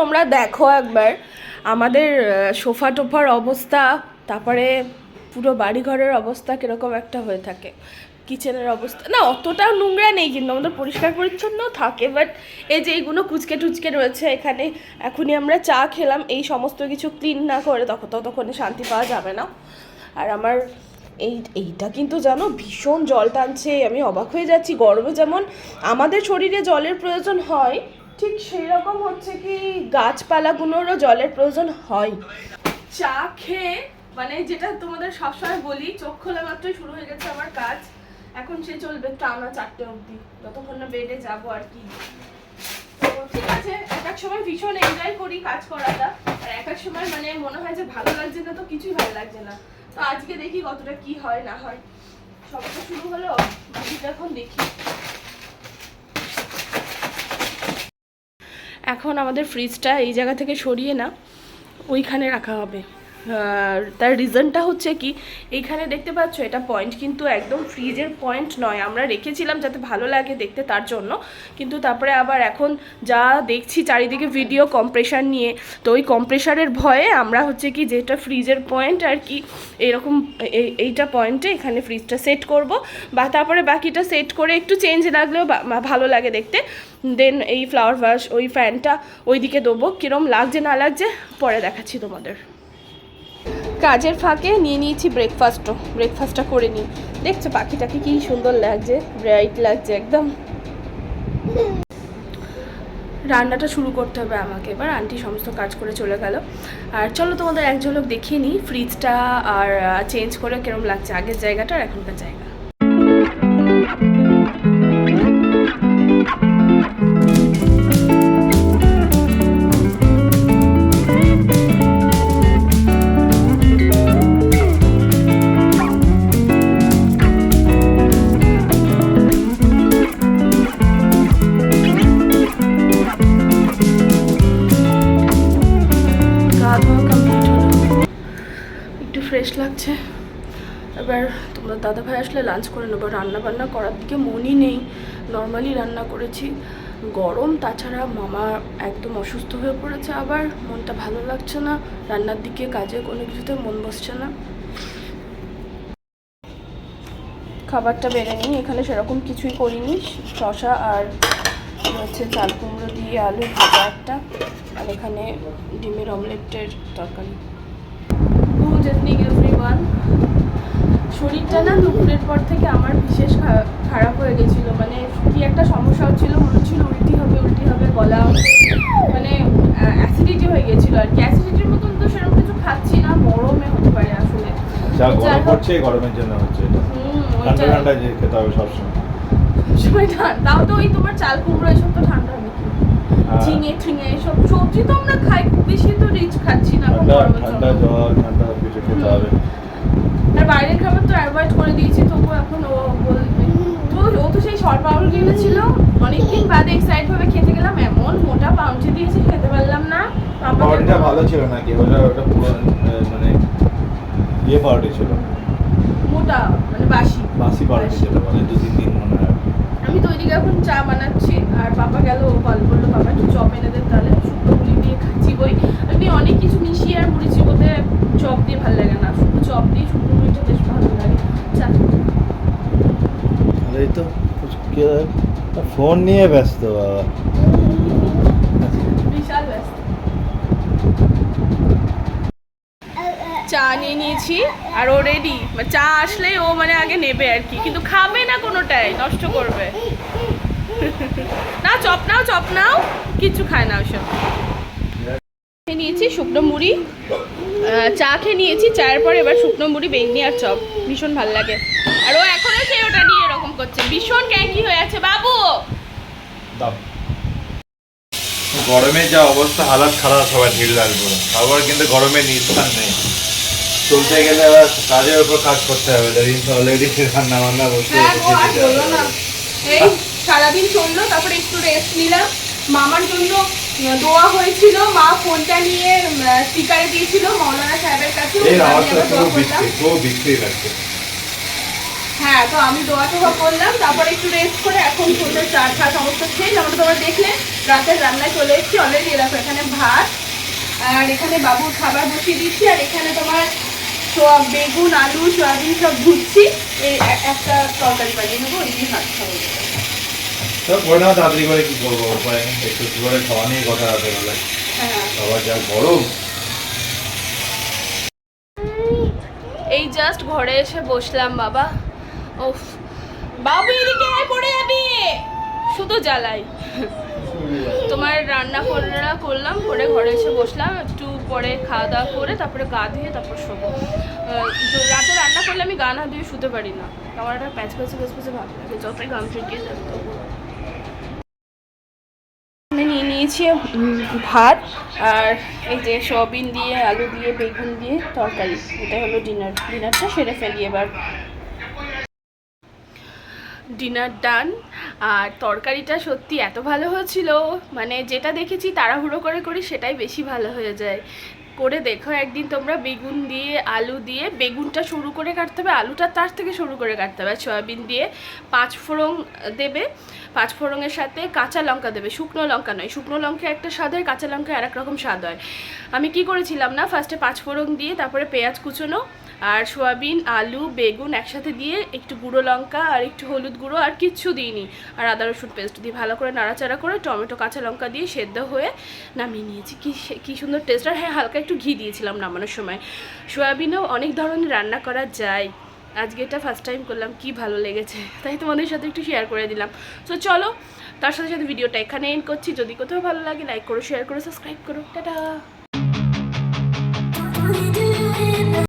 তোমরা দেখো একবার। আমাদের সোফা টোফার অবস্থা, তারপরে পুরো বাড়িঘরের অবস্থা কীরকম একটা হয়ে থাকে। কিচেনের অবস্থা, না অতটাও নোংরা নেই কিন্তু, আমাদের পরিষ্কার পরিচ্ছন্ন থাকে বাট এই যে এইগুলো কুচকে টুচকে রয়েছে এখানে, এখনই আমরা চা খেলাম, এই সমস্ত কিছু ক্লিন না করে তখন, ততক্ষণে শান্তি পাওয়া যাবে না। আর আমার এই, এইটা কিন্তু জানো, ভীষণ জল টানছে, আমি অবাক হয়ে যাচ্ছি, গরমে যেমন আমাদের শরীরে জলের প্রয়োজন হয় ঠিক সেই রকম হচ্ছে কি গাছপালাগুলোরও জলের প্রয়োজন হয়। চা খেয়ে মানে যেটা তোমাদের সবসময় বলি, চোখ খোলা মাত্রই শুরু হয়ে গেছে আমার কাজ। এখন সে চলবে টানা চারটে অবধি। যতক্ষণ না বেডে যাব আর কি। ঠিক আছে, এক এক সময় ভীষণ এনজয় করি কাজ করাটা। আর এক এক সময় মানে মনে হয় যে ভালো লাগছে না তো কিছুই ভালো লাগছে না। তো আজকে দেখি কতটা কি হয়, না হয়। সবে তো শুরু হলো বাকিটা এখন দেখি। এখন আমাদের ফ্রিজটা এই জায়গা থেকে সরিয়ে না ওইখানে রাখা হবে। তার রিজনটা হচ্ছে কি এইখানে দেখতে পাচ্ছ এটা পয়েন্ট কিন্তু একদম ফ্রিজের পয়েন্ট নয়। আমরা রেখেছিলাম যাতে ভালো লাগে দেখতে তার জন্য। কিন্তু তারপরে আবার এখন যা দেখছি চারিদিকে ভিডিও কম্প্রেশার নিয়ে, তো ওই কম্প্রেশারের ভয়ে আমরা হচ্ছে কি যেটা ফ্রিজের পয়েন্ট আর কি, এরকম এই- এইটা পয়েন্টে এখানে ফ্রিজটা সেট করব। বা তারপরে বাকিটা সেট করে একটু চেঞ্জ লাগলেও ভালো লাগে দেখতে দেন এই ফ্লাওয়ার ভাস ওই ফ্যানটা ওইদিকে দেবো। কীরম লাগছে না লাগছে, পরে দেখাচ্ছি তোমাদের। কাজের ফাঁকে নিয়ে নিয়েছি ব্রেকফাস্টও ব্রেকফাস্টটা করে নিই। দেখছ পাখিটাকে কি সুন্দর লাগছে ব্রাইট লাগছে একদম। রান্নাটা শুরু করতে হবে আমাকে এবার। আন্টি সমস্ত কাজ করে চলে গেল। আর চলো তোমাদের এক ঝলক দেখিয়ে নিই। ফ্রিজটা আর চেঞ্জ করে কেরম লাগছে। আগের জায়গাটা আর এখনকার জায়গা। ফ্রেশ এবার তোমার দাদা ভাই আসলে লাঞ্চ করে নেব। রান্না বান্না করার দিকে মনই নেই। নর্মালি রান্না করেছি গরম, তাছাড়া মামা একদম অসুস্থ হয়ে পড়েছে আবার। মনটা ভালো লাগছে না। রান্নার দিকে কাজে কোনো কিছুতে মন বসছে না। খাবারটা বেড়ে নিই। এখানে সেরকম কিছুই করিনি। শশা আর হচ্ছে চাল কুমড়ো দিয়ে আলু ভাজা একটা। আর এখানে ডিমের অমলেটের তরকারি। ইভিনিং এভরিওয়ান শরীরটা না দুপুরের পর থেকে আমার বিশেষ খারাপ হয়ে গেছিল। মানে কি একটা সমস্যা হচ্ছিল মনে হচ্ছিল উল্টি হবে উল্টি হবে গলা মানে অ্যাসিডিটি হয়ে গেছিল আর কি। অ্যাসিডিটির মতন তো সেরকম কিছু খাচ্ছি না গরমে হতে পারে আসলে। যা গরম গরমের জন্য হচ্ছে ঠান্ডা ঠান্ডা যে খেতে হবে সবসময়। ঠান্ডা তাও তো ওই তোমার চাল কুমড়ো এসব তো ঠান্ডা হবে। ঝিঙে ঠিঙে এসব সবজি তো আমরা খাই খুব বেশি তো রিচ খাচ্ছি না ঠান্ডা গরমের ঠান্ডা জন্য। জল ঠান্ডা কিছু খেতে হবে। আর বাইরের খাবার তো অ্যাভয়েড করে দিয়েছি তবু এখন ও বলবে। তো ও তো সেই শর্ট পাউরুটি এনেছিল অনেকদিন বাদে এক্সাইট ভাবে খেতে গেলাম এমন মোটা পাউরুটি দিয়েছি খেতে পারলাম না। পাউরুটিটা ভালো ছিল নাকি? ওটা ওটা পুরো মানে ইয়ে পাউরুটি ছিল। মোটা মানে বাসি। বাসি পাউরুটি যেটা বলে দু তিন দিন মনে হয়। আমি তো ওইদিকে এখন চা বানাচ্ছি আর বাবা গেল ও কল করল বাবা একটু চপ এনে দেন তাহলে শুকনো মুড়ি দিয়ে খাচ্ছি বই আমি অনেক কিছু মিশিয়ে আর মুড়ি চিবোতে চপ দিয়ে ভালো লাগে না শুধু চপ দিয়ে শুকনো মুড়িটা বেশ ভালো লাগে চা এই তো ফোন নিয়ে ব্যস্ত, বাবা। চা নিয়ে নিয়েছি, আর ও রেডি চা আসলে ও মানে আগে নেবে আর কি, কিন্তু খাবে না কোনোটাই, নষ্ট করবে। না চপ নাও চপ নাও কিছু খায় না ওইসব। খেয়ে নিয়েছি শুকনো মুড়ি চা খেয়ে নিয়েছি, চায়ের পর এবার শুকনো মুড়ি, বেগনি আর চপ, ভীষণ ভালো লাগে। আর ও এখনও সে ওটা নিয়ে করছে। ভীষণ ক্যাঙ্কি হয়ে আছে বাবু। গরমে যা অবস্থা হালাত খারাপ সবাই ঢিল লাগবে আবার কিন্তু গরমে নিস্তার নেই। চলতে গেলে আবার কাজের উপর কাজ করতে হবে। দেরিন তো অলরেডি রান্না বান্না বসে হ্যাঁ। এই সারাদিন চলল তারপরে একটু রেস্ট নিলাম। মামার জন্য দোয়া হয়েছিল। মা ফোনটা নিয়ে স্পিকারে দিয়েছিল মৌলানা সাহেবের কাছে হ্যাঁ তো আমি দোয়া টোয়া করলাম তারপরে একটু রেস্ট করে এখন ফোনটা চার্জ খাওয়া সমস্ত শেষ আমরা তোমরা দেখলে রাতের রান্নায় চলে এসেছি অলরেডি দেখো এখানে ভাত আর এখানে বাবুর খাবার বসিয়ে দিচ্ছি আর এখানে তোমার সোয়া বেগুন আলু সয়াবিন সব ধুচ্ছি এই একটা তরকারি বানিয়ে নেব এই দিয়ে ভাত খাব। করে নাও তাড়াতাড়ি করে কি করব উপায় একটু একটু করে খাওয়া নিয়ে কথা রাতে বেলা। হ্যাঁ। যা গরম। এই জাস্ট ঘরে এসে বসলাম বাবা। ওফ বাবু এদিকে পড়ে যাবি। শুধু জ্বালাই। তোমার রান্না করা করলাম, করে ঘরে এসে বসলাম, একটু পরে খাওয়া দাওয়া করে তারপরে গা ধুয়ে তারপর শোবো। রাতে রান্না করলে আমি গা না ধুয়ে শুতে পারি না। আমার একটা প্যাচ প্যাচে প্যাচ প্যাচে ভাব লাগে, যতই গান ফিরিয়ে যাবে নিয়ে নিয়েছি ভাত আর এই যে সয়াবিন দিয়ে, আলু দিয়ে, বেগুন দিয়ে তরকারি। এটা হলো ডিনার। ডিনারটা সেরে ফেলি এবার। ডিনার ডান। আর তরকারিটা সত্যি এত ভালো হয়েছিল মানে যেটা দেখেছি তাড়াহুড়ো করে করি সেটাই বেশি ভালো হয়ে যায়। করে দেখো একদিন তোমরা বেগুন দিয়ে, আলু দিয়ে, বেগুনটা সরু করে কাটতে হবে, আলুটা তার থেকে সরু করে কাটতে হবে, সয়াবিন দিয়ে পাঁচ ফোড়ন দেবে, পাঁচ ফোড়নের সাথে কাঁচা লঙ্কা দেবে, শুকনো লঙ্কা নয়, শুকনো লঙ্কা একটা স্বাদ হয়, কাঁচা লঙ্কা আর এক রকম স্বাদ হয়। আমি কি করেছিলাম না ফার্স্টে পাঁচ ফোড়ন দিয়ে তারপরে পেঁয়াজ কুচোনো আর সোয়াবিন, আলু, বেগুন একসাথে দিয়ে একটু গুঁড়ো লঙ্কা আর একটু হলুদ গুঁড়ো আর কিচ্ছু দিইনি। আর আদা, রসুন পেস্ট দিয়ে ভালো করে নাড়াচাড়া করে টমেটো, কাঁচা লঙ্কা দিয়ে সেদ্ধ হয়ে নামিয়ে নিয়েছি। কি সে- কি সুন্দর টেস্ট আর হ্যাঁ হালকা একটু ঘি দিয়েছিলাম নামানোর সময়। সোয়াবিনেও অনেক ধরনের রান্না করা যায়। আজকে এটা ফার্স্ট টাইম করলাম, কি ভালো লেগেছে। তাই তোমাদের সাথে একটু শেয়ার করে দিলাম। তো চলো, তার সাথে সাথে ভিডিওটা এখানে এন্ড করছি। যদি কোথাও ভালো লাগে লাইক করো শেয়ার করো সাবস্ক্রাইব করো। টাটা!